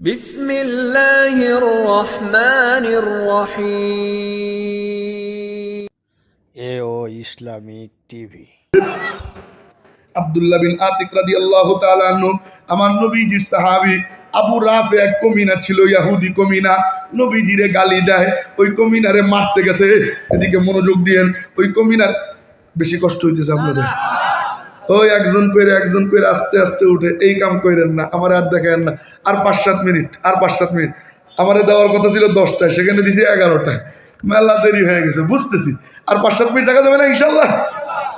বিসমিল্লাহির রহমানির রহিম। A O Islamic TV. Abdullah bin Atik রাদিয়াল্লাহু তাআলা আমার নবীজির সাহাবি আবু রাফে এক কমিনা ছিল ইয়াহুদি কমিনা। নবীজিরে গালি দেয় ওই কমিনারে মারতে গেছে। এদিকে মনোযোগ দিয়েন ওই কমিনার বেশি কষ্ট হইতেছে আপনাদের। ওই একজন কইরে একজন কইরে আস্তে আস্তে উঠে, এই কাম কইরেন না, আমার আর দেখেন না। আর পাঁচ সাত মিনিট, আর পাঁচ সাত মিনিট। আমারে দেওয়ার কথা ছিল দশটায়, সেখানে দিছি এগারোটায়। মেলা দেরি হয়ে গেছে, বুঝতেছি। আর পাঁচ সাত মিনিট দেখা যাবে না ইনশাল্লাহ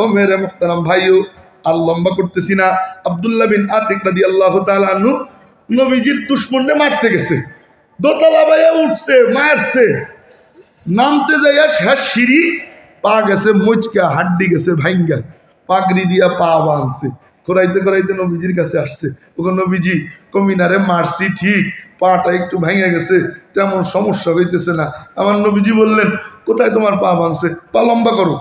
ও মেরে মোহতারাম ভাইও, আর লম্বা করতেছি না। আবদুল্লাহ বিন আতিক রাদি আল্লাহ তালু নবীজির দুশ্মনে মারতে গেছে। দোতলা বাইয়া উঠছে, মারছে। নামতে যাইয়া শেষ সিঁড়ি, পা গেছে মুচকা, হাড্ডি গেছে ভাঙ্গা পাগড়ি দিয়া পা বাঁধছে। খোরাইতে খোরাইতে নবীজির কাছে আসছে। ওখানে নবীজি, কমিনারে মারছি ঠিক, পাটা একটু ভেঙে গেছে, তেমন সমস্যা হইতেছে না। আমার নবীজি বললেন, কোথায় তোমার পা ভাঙছে পা লম্বা করো।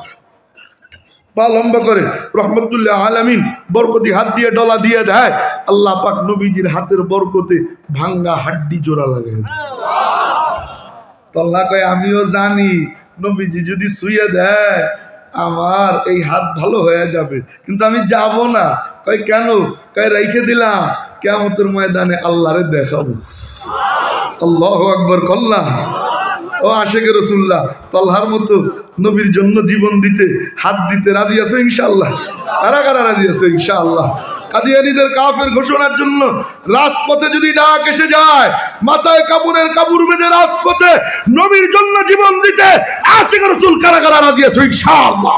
পা লম্বা করে রহমতুল্লাহ আলামিন বরকতি হাত দিয়ে ডলা দিয়ে দেয়। আল্লাহ পাক নবীজির হাতের বরকতে ভাঙ্গা হাড্ডি জোড়া লাগে তল্লা কয়, আমিও জানি, নবীজি যদি শুয়ে দেয় আমার এই হাত ভালো হয়ে যাবে। কিন্তু আমি যাব না। কয়, কেন? কয়, রেখে দিলাম। কেমতের ময়দানে আল্লাহরে দেখাবো। আল্লাহ আকবর, কল্লা। ও আশেখ রসুল্লাহ তল্লার মতো নবীর জন্য জীবন দিতে হাত দিতে রাজি আছে ইনশাল্লাহ কারা কারা রাজি আছে ইনশাআল্লাহ? কাদিয়ানিদের কাফের ঘোষণার জন্য রাজপথে যদি ডাক এসে যায়, মাথায় কাপুরের কাপুর বেঁধে রাজপথে নবীর জন্য জীবন দিতে আশেখ রসুল কারা কারা রাজি আছে ইনশাআল্লাহ?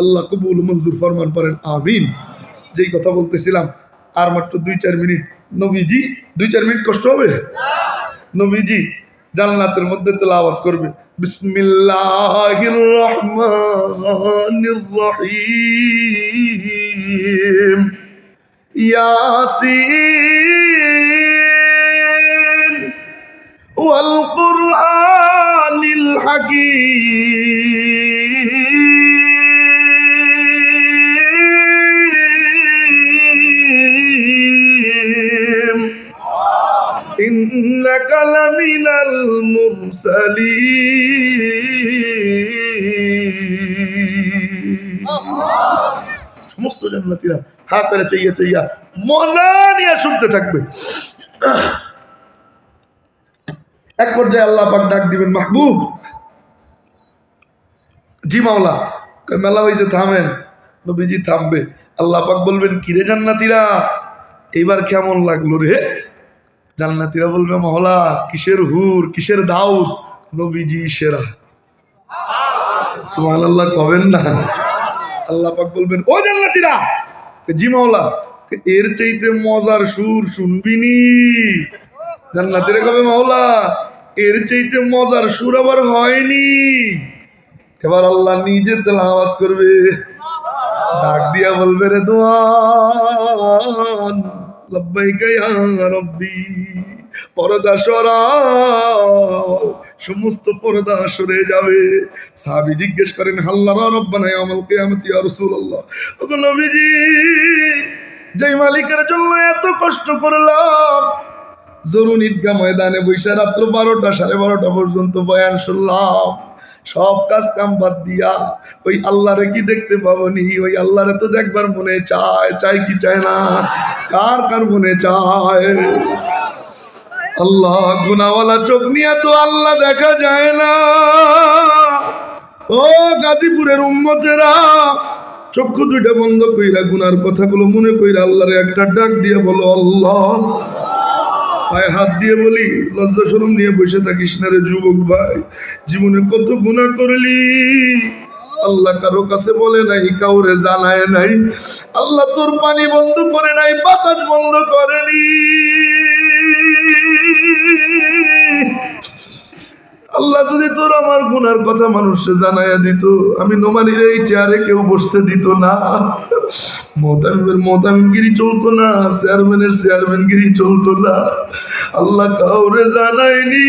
আল্লাহ কবুল মঞ্জুর ফরমান করেন, আমিন। যেই কথা বলতেছিলাম, আর মাত্র দুই চার মিনিট, নবীজি, দুই চার মিনিট কষ্ট হবে? নবীজি জান্নাতের মধ্যে তেলাওয়াত করবে। বিসমিল্লাহির রহমানির রহিম ইয়াসিন। ওয়াল কুরআনিল হাকীম। المرسلين সমস্ত জান্নাতীরা হা করে চাইয়া চাইয়া মজা নিয়ে শুনতে থাকবে এক পর্যায়ে আল্লাহ পাক ডাক দিবেন মাহবুব জি মাওলা কয় মেলা হয়েছে থামেন নবীজি থামবে আল্লাহ পাক বলবেন কিরে জান্নাতীরা এইবার কেমন লাগলো রে জান্নাতীরা বলবে, মহলা, কিসের হুর, কিসের দাউদ? নবীজি সেরা। সুমান আল্লাহ কবেন না? আল্লাহ পাক বলবেন, ও জান্নাতীরা জি মাওলা এর চাইতে মজার সুর শুনবিনি। জান্নাতীরা কবে মাওলা এর চাইতে মজার সুর আবার হয়নি। এবার আল্লাহ নিজে তেলাওয়াত করবে। ডাক দিয়া বলবে, রে রব্বি পর্দা সরাও। সমস্ত পর্দা সরে যাবে। সাহাবি জিজ্ঞেস করেন হাল্লার রব্বানাই ইয়াউমাল কিয়ামতি রসুল্লাহ নবীজি, যেই মালিকের জন্য এত কষ্ট করলাম জরুন ঈদগাহ ময়দানে বৈশা রাত্র বারোটা, সাড়ে বারোটা পর্যন্ত বয়ান শুনলাম। সব কাজ কাম বাদ দিয়া, ওই আল্লাহরে কি দেখতে পাবনি? ওই আল্লাহরে তো দেখবার মনে চায় চাই কি চায় না? কার কার মনে চায়? আল্লাহ গুনাওয়ালা চোখ নিয়ে তো আল্লাহ দেখা যায় না। ও গাজীপুরের উম্মতেরা, চক্ষু দুইটা বন্ধ কইরা গুনার কথাগুলো মনে কইরা আল্লাহরে একটা ডাক দিয়ে বলো, আল্লাহ পায়ে হাত দিয়ে বলি, লজ্জা সরম নিয়ে বসে থাকিস না রে যুবক ভাই। জীবনে কত গুণা করলি। আল্লাহ কারও কাছে বলে নাই, কাউরে জানায় নাই। আল্লাহ তোর পানি বন্ধ করে নাই, বাতাস বন্ধ করেনি। আল্লাহ যদি তোর আমার গুনার কথা মানুষে জানাইয়া দিত, আমি নোমানির এই চেয়ারে কেউ বসতে দিত না। মোতামিমের মোতামিমগিরি চলতো না, চেয়ারম্যানের চেয়ারম্যানগিরি চলতো না। আল্লাহ কাউরে জানায়নি।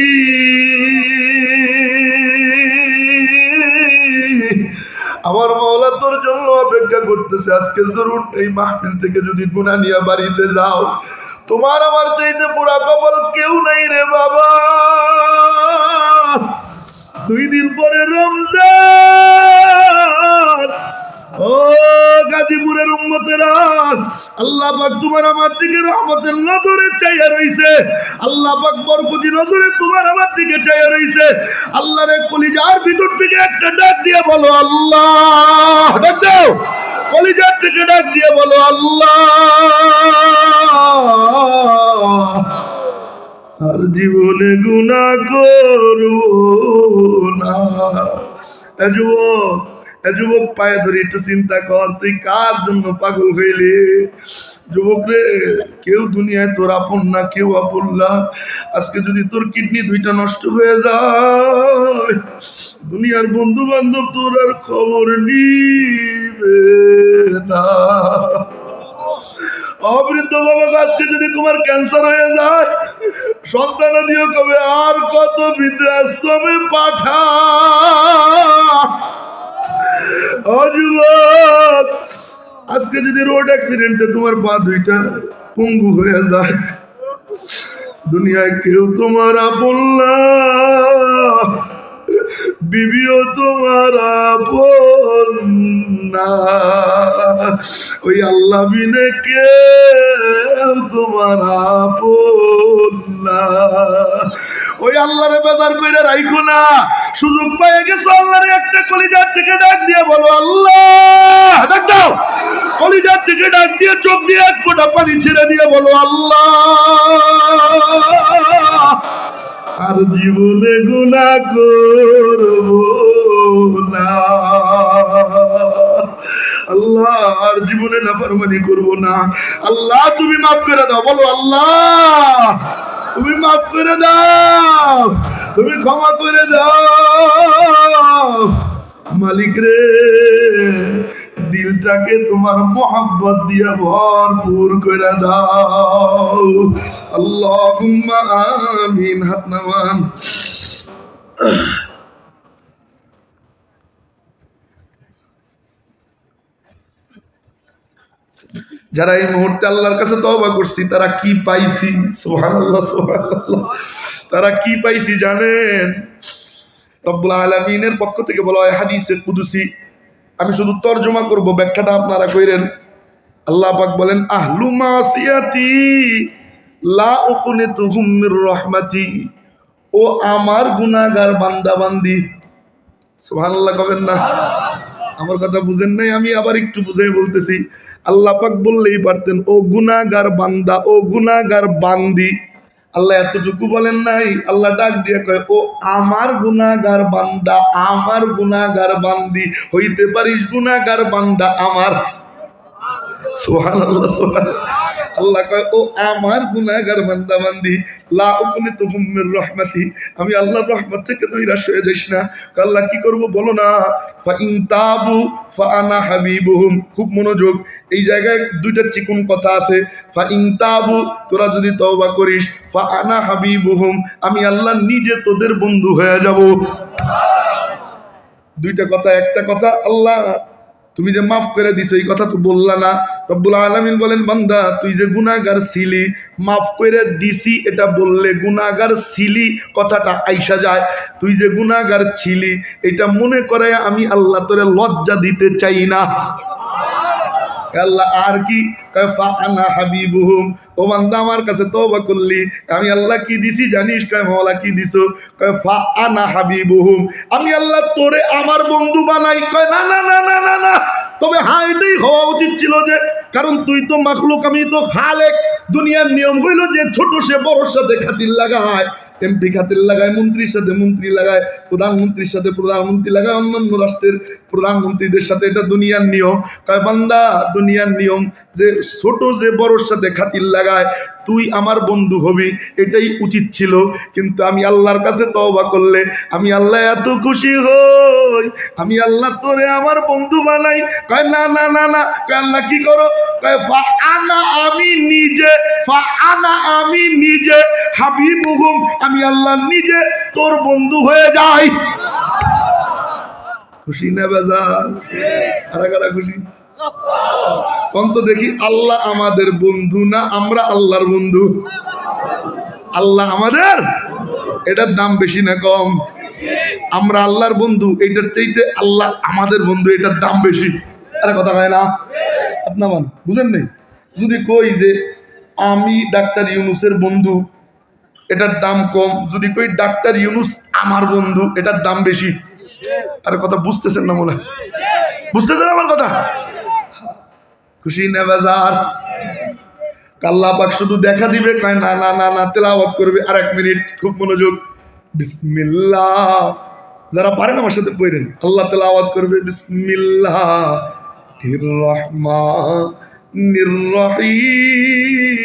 আমার মাওলা তোর জন্য অপেক্ষা করতেছে, আজকে জরুর এই মাহফিল থেকে যদি গুনা নিয়ে বাড়িতে যাও। তোমার আমার চাইতে পুরা কপাল কেউ নাই রে বাবা। দুই দিন পরে রমজান। ও গাজীপুরের উম্মতেরা, আল্লাহ পাক তোমার আমার দিকে রহমতের নজরে চাইয়া রইছে। আল্লাহ পাক বরকতি নজরে তোমার আমার দিকে চাইয়া রইছে। আল্লাহর এক কলিজার ভিতর থেকে একটা ডাক দিয়ে বলো, আল্লাহ, ডাক দাও। কলিজার থেকে ডাক দিয়ে বলো, আল্লাহ। জীবনে গুণা করব না। যুবক যুবক পায়ে ধরে একটু চিন্তা কর, তুই কার জন্য পাগল হইলি? যুবক রে, কেউ দুনিয়ায় তোর আপন না, কেউ আপন না। আজকে যদি তোর কিডনি দুইটা নষ্ট হয়ে যায়, দুনিয়ার বন্ধু বান্ধব তোর আর খবর নিবে না। অবৃদ্ধ বাবা আজকে যদি তোমার ক্যান্সার হয়ে যায়, সন্তান দিও কবে আর কত বৃদ্ধাশ্রমে পাঠা? ও আজকে যদি রোড অ্যাক্সিডেন্টে তোমার পা দুইটা পঙ্গু হয়ে যায়, দুনিয়ায় কেউ তোমার আপন বিবিও তোমার না। ওই আল্লাহ বিনে কে তোমার আপন না। ওই আল্লাহরে বাজার কইরা রাইখো না। সুযোগ পেয়ে গেছো আল্লাহরে একটা কলিজার থেকে ডাক দিয়ে বলো, আল্লাহ! ডাক দাও। কলিজার থেকে ডাক দিয়ে চোখ দিয়ে এক ফোঁটা পানি ছেড়ে দিয়ে বলো, আল্লাহ! আর জীবনে গুণা করব না। আল্লাহ, আর জীবনে নাফরমানি করব না। আল্লাহ, তুমি মাফ করে দাও, বলো আল্লাহ, তুমি মাফ করে দাও, তুমি ক্ষমা করে দাও। মালিক রে দিলটাকে তোমার মোহাব্বত দিয়ে ভরপুর করে দাও। আল্লাহ যারা এই মুহূর্তে আল্লাহর কাছে তওবা করছি, তারা কি পাইছি? সুবহানাল্লাহ সুবহানাল্লাহ। তারা কি পাইছি জানেন? রব্বুল আলামিনের পক্ষ থেকে বলা হয় হাদিসে কুদুসি। আমি শুধু তর্জমা করব, ব্যাখ্যাটা আপনারা কইরেন। আল্লাহ পাক বলেন, আহলু মাসিয়াতি লা উকনিতুহুম মির রহমাতি। ও আমার গুনাহগার বান্দা বান্দি সুবহানাল্লাহ কবেন না। আমার কথা বুঝেন নাই, আমি আবার একটু বুঝাই বলতেছি। আল্লাহ পাক বললেই পারতেন, ও গুনাহগার বান্দা, ও গুনাহগার বান্দি। আল্লাহ এতটুকু বলেন নাই। আল্লাহ ডাক দিয়ে কয়, ও আমার গুনাগার বান্দা, আমার গুনাগার বান্দি, হইতে পারিস গুনাগার বান্দা আমার সোহান আল্লাহ সোহান আল্লাহ ও আমার আমি আল্লাহর রহমত থেকে নৈরাশ হয়ে যাইস না। আল্লাহ, কি করব বলো না? ফা ইন তাবু ফা আনা খুব মনোযোগ। এই জায়গায় দুইটা চিকুন কথা আছে। ফা ইন তাবু, তোরা যদি তওবা করিস। ফা আনা হাবিবুহুম, আমি আল্লাহ নিজে তোদের বন্ধু হয়ে যাব। দুইটা কথা, একটা কথা, আল্লাহ, তুমি যে মাফ করে দিছো, এই কথা তো বললা না। রব্বুল আলমিন বলেন, বান্দা, তুই যে গুনাগার ছিলি, মাফ করে দিছি, এটা বললে গুনাগার ছিলি, কথাটা আইসা যায়। তুই যে গুনাগার ছিলি, এটা মনে করে আমি আল্লাহ তোরে লজ্জা দিতে চাই না। আল্লাহ, আর কি? আনা হাবিবুহুম। ও বান্দা, আমার কাছে তওবা করলি। আমি আল্লাহ কি দিছি জানিস? কয়, মওলা কি দিছো? কয় ফা আনা হাবিবুহুম। আমি আল্লাহ তোরে আমার বন্ধু বানাই। কয়, না না না না না না। তবে হ্যাঁ এটাই হওয়া উচিত ছিল যে কারণ তুই তো মাখলুক, আমি তো খালেক। দুনিয়ার নিয়ম হইল যে ছোট সে বড়র সাথে খাতির লাগায়। এমপি খাতির লাগায়, মন্ত্রীর সাথে মন্ত্রী লাগায়, প্রধানমন্ত্রীর সাথে প্রধানমন্ত্রী লাগায়, অন্যান্য রাষ্ট্রের প্রধানমন্ত্রীদের সাথে এটা দুনিয়ার নিয়ম। কয়, বান্দা, দুনিয়ার নিয়ম যে ছোট যে বড়র সাথে খাতির লাগায়, তুই আমার বন্ধু হবি, এটাই উচিত ছিল। কিন্তু আমি আল্লাহর কাছে তওবা করলে, আমি আল্লাহ এত খুশি হই, আমি আল্লাহ তোরে আমার বন্ধু বানাই। কয়, না না না না, কয়, আল্লাহ কি করো? কয় ফা আনা আমি নিজে ফা আনা আমি নিজে হাবিবুহুম, আমি আল্লাহ নিজে তোর বন্ধু হয়ে যাই। খুশি না বেজার? কারা কারা খুশি? অন্ত দেখি আল্লাহ আমাদের বন্ধু না আমরা আল্লাহর বন্ধু। আল্লাহ আমাদের? এটার দাম বেশি না কম? আমরা আল্লাহর বন্ধু এইটার চাইতে আল্লাহ আমাদের বন্ধু, এটার দাম বেশি। আরে কথা হয় না? আপনার বুঝেন নেই? যদি কই যে আমি ডাক্তার ইউনুসের বন্ধু এটার দাম কম। যদি কই ডাক্তার ইউনুস আমার বন্ধু, এটার দাম বেশি। আরে কথা বুঝতেছেন না মনে বুঝতেছেন আমার কথা? খুশি না বাজার? কাল্লা পাক শুধু দেখা দিবে, কয় না না না না, তেলাওয়াত করবে। আর এক মিনিট, খুব মনোযোগ। বিসমিল্লাহ। যারা পারেন আমার সাথে পড়েন। আল্লাহ তেলাওয়াত করবে, বিসমিল্লাহ। রহমান রহিম।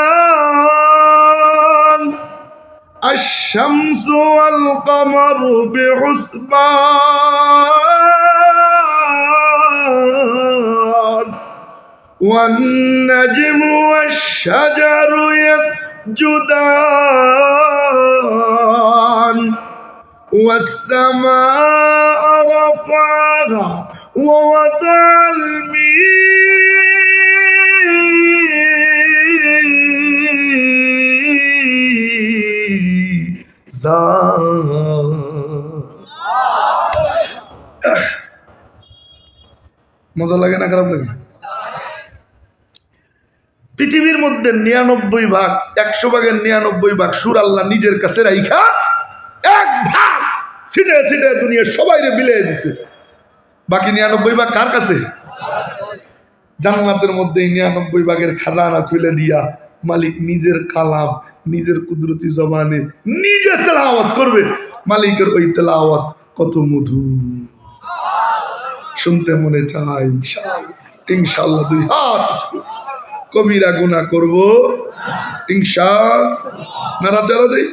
الشمس والقمر بحسبان والنجم والشجر يسجدان. والسماء رفعها ووضع মজা লাগে না, খারাপ লাগে? পৃথিবীর মধ্যে নিরানব্বই ভাগ, একশো ভাগের নিরানব্বই ভাগ সুর আল্লাহ নিজের কাছে রাইখা এক ভাগ! ছিটে ছিটে দুনিয়া সবাই বিলিয়ে দিছে। বাকি নিরানব্বই ভাগ কার কাছে? জান্নাতের মধ্যে নিরানব্বই ভাগের খাজানা খুলে দিয়া মালিক নিজের কালাম, নিজের কুদরতি জবানে নিজে তেলাওয়াত করবে। মালিকের ওই তেলাওয়াত কত মধু শুনতে মনে চাই ইনশাল্লাহ দুই হাত কবিরা গুণা করব, ইনশা, নাড়াচাড়া দেই।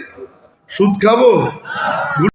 সুদ খাব